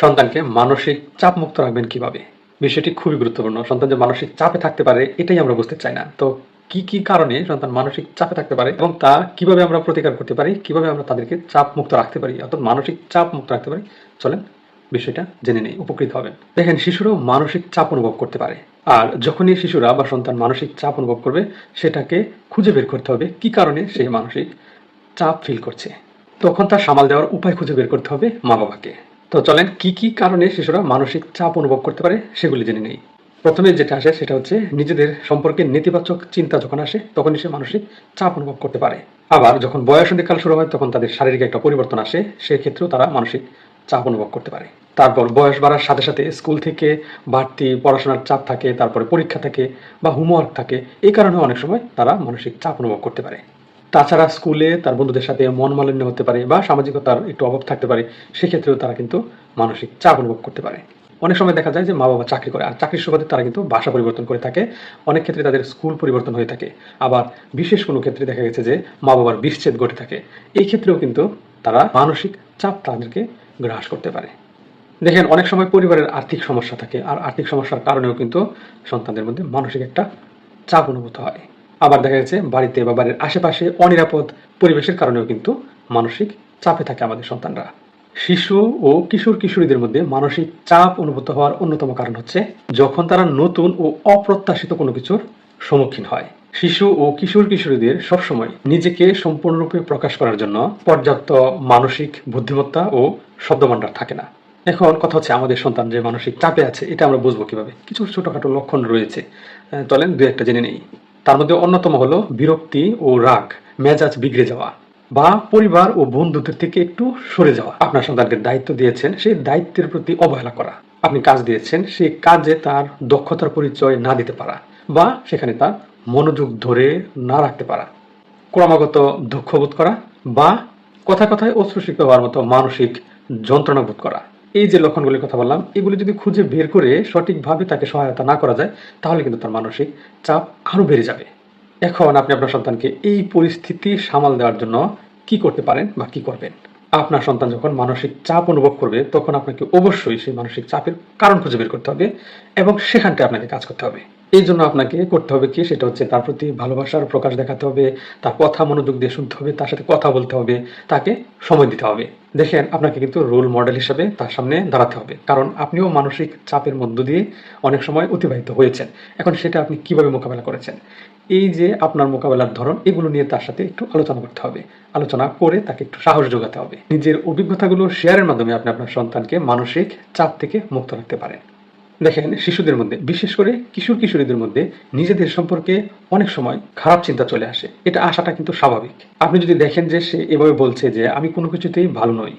সন্তানকে মানসিক চাপ মুক্ত রাখবেন কীভাবে? বিষয়টি খুবই গুরুত্বপূর্ণ। সন্তান যে মানসিক চাপে থাকতে পারে, এটাই আমরা বুঝতে চাই না। তো কি কি কারণে সন্তান মানসিক চাপে থাকতে পারে এবং তা কীভাবে আমরা প্রতিকার করতে পারি, কীভাবে আমরা তাদেরকে চাপ মুক্ত রাখতে পারি, অর্থাৎ মানসিক চাপ মুক্ত রাখতে পারি? চলেন বিষয়টা জেনে নেই, উপকৃত হবেন। দেখেন, শিশুরাও মানসিক চাপ অনুভব করতে পারে। আর যখনই শিশুরা বা সন্তান মানসিক চাপ অনুভব করবে, সেটাকে খুঁজে বের করতে হবে কি কারণে সেই মানসিক চাপ ফিল করছে। তখন তার সামাল দেওয়ার উপায় খুঁজে বের করতে হবে মা বাবাকে তো চলেন, কি কি কারণে শিশুরা মানসিক চাপ অনুভব করতে পারে সেগুলি জেনে নেই। প্রথমে যেটা আসে সেটা হচ্ছে নিজেদের সম্পর্কে নেতিবাচক চিন্তা যখন আসে, তখনই সে মানসিক চাপ অনুভব করতে পারে। আবার যখন বয়সন্ধিকাল শুরু হয়, তখন তাদের শারীরিক একটা পরিবর্তন আসে, সেক্ষেত্রেও তারা মানসিক চাপ অনুভব করতে পারে। তারপর বয়স বাড়ার সাথে সাথে স্কুল থেকে বাড়তি পড়াশোনার চাপ থাকে, তারপরে পরীক্ষা থাকে বা হোমওয়ার্ক থাকে, এই কারণে অনেক সময় তারা মানসিক চাপ অনুভব করতে পারে। তাছাড়া স্কুলে তার বন্ধুদের সাথে মন মালিন্য হতে পারে বা সামাজিকতার একটু অভাব থাকতে পারে, সেক্ষেত্রেও তারা কিন্তু মানসিক চাপ অনুভব করতে পারে। অনেক সময় দেখা যায় যে মা বাবা চাকরি করে, আর চাকরির সুবাদে তারা কিন্তু ভাষা পরিবর্তন করে থাকে, অনেক ক্ষেত্রে তাদের স্কুল পরিবর্তন হয়ে থাকে, আবার বিশেষ কোনো ক্ষেত্রে দেখা গেছে যে মা বাবার বিচ্ছেদ ঘটে থাকে। এই ক্ষেত্রেও কিন্তু তারা মানসিক চাপ তাদেরকে গ্রাস করতে পারে। দেখেন, অনেক সময় পরিবারের আর্থিক সমস্যা থাকে, আর আর্থিক সমস্যার কারণেও কিন্তু সন্তানদের মধ্যে মানসিক একটা চাপ অনুভূত হয়। আবার দেখা যাচ্ছে বাড়িতে বা বাড়ির আশেপাশে অনিরাপদ পরিবেশের কারণেও কিন্তু মানসিক চাপে থাকে আমাদের সন্তানরা। শিশু ও কিশোর কিশোরীদের মধ্যে মানসিক চাপ অনুভূত হওয়ার অন্যতম কারণ হচ্ছে যখন তারা নতুন ও অপ্রত্যাশিত কোনো কিছুর সম্মুখীন হয়। শিশু ও কিশোর কিশোরীদের সবসময় নিজেকে সম্পূর্ণরূপে প্রকাশ করার জন্য পর্যাপ্ত মানসিক বুদ্ধিমত্তা ও শব্দভাণ্ডার থাকে না। এখন কথা হচ্ছে আমাদের সন্তান যে মানসিক চাপে আছে, এটা আমরা বুঝব কীভাবে? কিছু ছোটখাটো লক্ষণ রয়েছে। চলেন দু একটা জেনে নেই। তার মধ্যে অন্যতম হলো বিরক্তি ও রাগ, মেজাজ বিগড়ে যাওয়া বা পরিবার ও বন্ধুদের থেকে একটু সরে যাওয়া। আপনার সন্তানকে দায়িত্ব দিয়েছেন, সেই দায়িত্বের প্রতি অবহেলা করা। আপনি কাজ দিয়েছেন, সেই কাজে তার দক্ষতার পরিচয় না দিতে পারা বা সেখানে তার মনোযোগ ধরে না রাখতে পারা। ক্রমাগত দুঃখবোধ করা বা কথা কথায় অশ্রুসিক্ত হওয়ার মতো মানসিক যন্ত্রণা বোধ করা। এই যে লক্ষণগুলির কথা বললাম, এগুলি যদি খুঁজে বের করে সঠিকভাবে তাকে সহায়তা না করা যায়, তাহলে কিন্তু তার মানসিক চাপ আরও বেড়ে যাবে। এখন আপনি আপনার সন্তানকে এই পরিস্থিতি সামাল দেওয়ার জন্য কি করতে পারেন বা কি করবেন? আপনার সন্তান যখন মানসিক চাপ অনুভব করবে, তখন আপনাকে অবশ্যই সেই মানসিক চাপের কারণ খুঁজে বের করতে হবে এবং সেখানটায় আপনাকে কাজ করতে হবে। এই জন্য আপনাকে করতে হবে কি? সেটা হচ্ছে তার প্রতি ভালোবাসার প্রকাশ দেখাতে হবে, তার কথা মনোযোগ দিয়ে শুনতে হবে, তার সাথে কথা বলতে হবে, তাকে সময় দিতে হবে। দেখেন, আপনাকে কিন্তু রোল মডেল হিসেবে তার সামনে দাঁড়াতে হবে। কারণ আপনিও মানসিক চাপের মধ্য দিয়ে অনেক সময় অতিবাহিত হয়েছেন। এখন সেটা আপনি কীভাবে মোকাবেলা করেছেন? এই যে আপনার মোকাবেলার ধরন, এগুলো নিয়ে তার সাথে একটু আলোচনা করতে হবে। আলোচনা করে তাকে একটু সাহস যোগাতে হবে। নিজের অভিজ্ঞতাগুলো শেয়ারের মাধ্যমে আপনি আপনার সন্তানকে মানসিক চাপ থেকে মুক্ত রাখতে পারেন। দেখেন, শিশুদের মধ্যে, বিশেষ করে কিশোর কিশোরীদের মধ্যে নিজেদের সম্পর্কে অনেক সময় খারাপ চিন্তা চলে আসে। এটা আসাটা কিন্তু স্বাভাবিক। আপনি যদি দেখেন যে সে এভাবে বলছে যে, আমি কোনো কিছুতেই ভালো নই।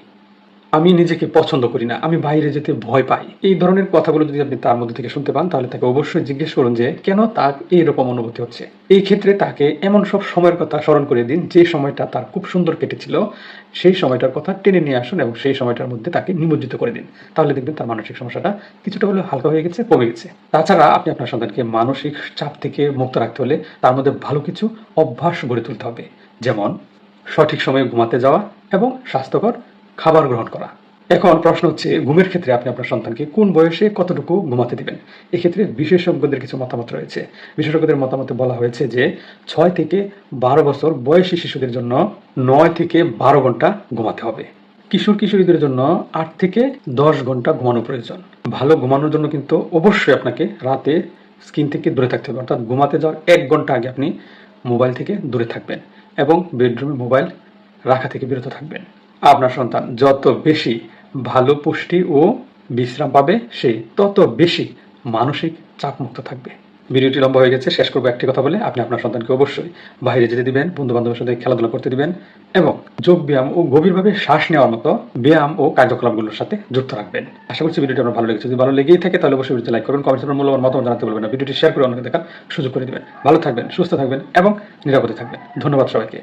আমি নিজেকে পছন্দ করি না, আমি বাইরে যেতে ভয় পাই। এই ধরনের কথাগুলো যদি আপনি তার মধ্যে থেকে শুনতে পান, তাহলে তাকে অবশ্যই জিজ্ঞেস করুন যে, কেন তার এইরকম অনুভূতি হচ্ছে? এই ক্ষেত্রে তাকে এমন সব সময়ের কথা স্মরণ করে দিন, যে সময়টা তার খুব সুন্দর কেটেছিল, সেই সময়টার কথা টেনে নিয়ে আসুন এবং সেই সময়টার মধ্যে তাকে নিমজ্জিত করে দিন। তাহলে দেখবেন তার মানসিক সমস্যাটা কিছুটা হলেও হালকা হয়ে গেছে, কমে গেছে। তাছাড়া আপনি আপনার সন্তানকে মানসিক চাপ থেকে মুক্ত রাখতে হলে তার মধ্যে ভালো কিছু অভ্যাস গড়ে তুলতে হবে। যেমন সঠিক সময়ে ঘুমাতে যাওয়া এবং স্বাস্থ্যকর খাবার গ্রহণ করা। এখন প্রশ্ন হচ্ছে, ঘুমের ক্ষেত্রে আপনি আপনার সন্তানকে কোন বয়সে কতটুকু ঘুমাতে দিবেন? এক্ষেত্রে বিশেষজ্ঞদের কিছু মতামত রয়েছে। বিশেষজ্ঞদের মতামতে বলা হয়েছে যে, ছয় থেকে বারো বছর বয়সী শিশুদের জন্য নয় থেকে বারো ঘণ্টা ঘুমাতে হবে। কিশোর কিশোরীদের জন্য আট থেকে দশ ঘণ্টা ঘুমানো প্রয়োজন। ভালো ঘুমানোর জন্য কিন্তু অবশ্যই আপনাকে রাতে স্ক্রিন থেকে দূরে থাকতে হবে। অর্থাৎ ঘুমাতে যাওয়ার এক ঘণ্টা আগে আপনি মোবাইল থেকে দূরে থাকবেন এবং বেডরুমে মোবাইল রাখা থেকে বিরত থাকবেন। আপনার সন্তান যত বেশি ভালো পুষ্টি ও বিশ্রাম পাবে, সে তত বেশি মানসিক চাপমুক্ত থাকবে। ভিডিওটি লম্বা হয়ে গেছে, শেষ করব একটি কথা বলে। আপনি আপনার সন্তানকে অবশ্যই বাইরে যেতে দিবেন বন্ধু বান্ধবের সাথে খেলাধুলা করতে দিবেন এবং যোগ ব্যায়াম ও গভীরভাবে শ্বাস নেওয়ার মতো ব্যায়াম ও কার্যকলাপগুলোর সাথে যুক্ত রাখবেন। আশা করছি ভিডিওটি আপনার ভালো লেগেছে। যদি ভালো লেগেই থাকে, তাহলে অবশ্যই ভিডিওটি লাইক করুন কমেন্টস আপনার মূল্যবান মতামত জানাতে বলবেন না। ভিডিওটি শেয়ার করে অন্যকে দেখার সুযোগ করে দিবেন। ভালো থাকবেন, সুস্থ থাকবেন এবং নিরাপদে থাকবেন। ধন্যবাদ সবাইকে।